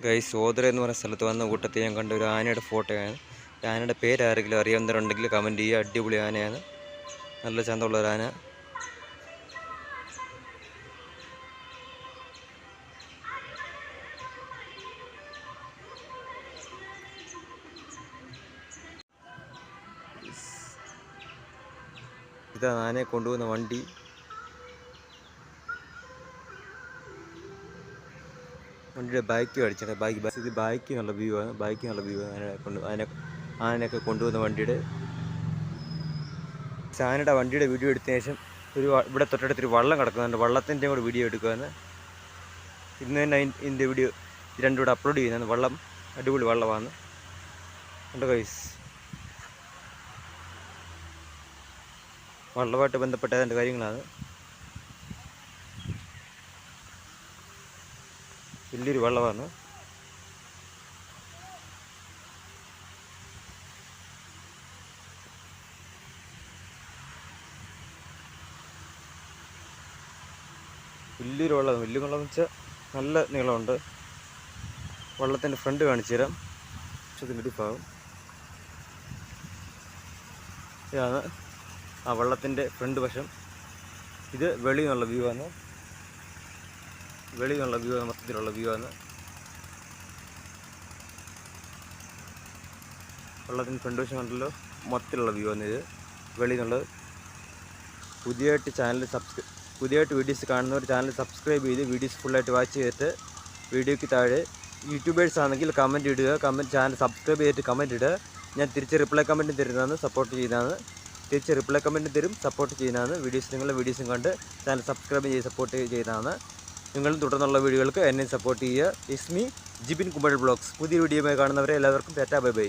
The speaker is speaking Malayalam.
ഗൈസ് സോദര എന്ന് പറഞ്ഞ സ്ഥലത്ത് വന്ന കൂട്ടത്തിൽ ഞാൻ കണ്ട ഒരു ആനയുടെ ഫോട്ടോയാണ്. ആനയുടെ പേര് ആരെങ്കിലും അറിയാവുന്നവരുണ്ടെങ്കിൽ കമന്റ് ചെയ്യുക. അടിപൊളി ആനയാണ്. നല്ല ചന്തമുള്ള ഒരു ആന. ഇതാണ് ആനയെ കൊണ്ടുപോകുന്ന വണ്ടി. വണ്ടിയുടെ ബാക്ക് അടിച്ചിട്ട് ബാക്ക് ബസ് ഇത് ബാക്ക് നല്ല വ്യൂ ആണ്. ബാക്ക് നല്ല വ്യൂ ആണ്. ആനയെ കൊണ്ട് ആന ആനയൊക്കെ കൊണ്ടുപോകുന്ന വണ്ടിയുടെ ആനയുടെ വണ്ടിയുടെ വീഡിയോ എടുത്തതിന് ശേഷം ഒരു ഇവിടെ തൊട്ടടുത്തൊരു വള്ളം കിടക്കുന്നുണ്ട്. വള്ളത്തിന്റെ കൂടെ വീഡിയോ എടുക്കുകയാണ് ഇന്ന് തന്നെ ഇതിന്റെ വീഡിയോ രണ്ടും കൂടെ അപ്ലോഡ് ചെയ്യുന്നതാണ്. വള്ളം അടിപൊളി വള്ളമാണ്. കണ്ടോ കൈസ് വള്ളമായിട്ട് ബന്ധപ്പെട്ട അതിന്റെ കാര്യങ്ങളാണ്. വലിയൊരു വെള്ളമാണ്. വലിയൊരു വെള്ളം വലിയ വെള്ളം എന്ന് വെച്ചാൽ നല്ല നീളമുണ്ട്. വള്ളത്തിന്റെ ഫ്രണ്ട് കാണിച്ചു തരാം. ഇതിന്റെ ഇടിപ്പാകും ഇതാണ് ആ വള്ളത്തിന്റെ ഫ്രണ്ട് വശം. ഇത് വെളി നിന്നുള്ള വ്യൂ ആണ്. വെളി നിന്നുള്ള വ്യൂ ആണ് മൊത്തത്തിലുള്ള വ്യൂ ആണ്. വെള്ളത്തിന് ഫ്രണ്ട് വശം കണ്ടല്ലോ? മൊത്തത്തിലുള്ള വ്യൂ ആണ് ഇത്. വെളി നിന്നുള്ളത് പുതിയതായിട്ട് ചാനൽ സബ്സ്ക്രൈ പുതിയതായിട്ട് വീഡിയോസ് കാണുന്നവർ ചാനൽ സബ്സ്ക്രൈബ് ചെയ്ത് വീഡിയോസ് ഫുള്ളായിട്ട് വാച്ച് ചെയ്തിട്ട് വീഡിയോയ്ക്ക് താഴെ യൂട്യൂബേഴ്സ് ആണെങ്കിൽ കമന്റ് ഇടുക. കമന്റ് ചാനൽ സബ്സ്ക്രൈബ് ചെയ്തിട്ട് കമന്റ് ഇടുക. ഞാൻ തിരിച്ച് റിപ്ലൈ കമന്റ് തരുന്നതാണ് സപ്പോർട്ട് ചെയ്യുന്നതാണ്. തിരിച്ച് റിപ്ലൈ കമന്റ് തരും സപ്പോർട്ട് ചെയ്യുന്നതാണ്. വീഡിയോസ് നിങ്ങളുടെ വീഡിയോസും കണ്ട് ചാനൽ സബ്സ്ക്രൈബ് ചെയ്ത് സപ്പോർട്ട് ചെയ്യുന്നതാണ് നിങ്ങളും തുടർന്നുള്ള വീഡിയോകൾക്ക് എന്നെ സപ്പോർട്ട് ചെയ്യുക. ഇസ്മി ജിബിൻ കുമ്പഴ ബ്ലോഗ്സ് പുതിയ വീഡിയോയുമായി കാണുന്നവരെ എല്ലാവർക്കും ടാറ്റാ ബൈ ബൈ.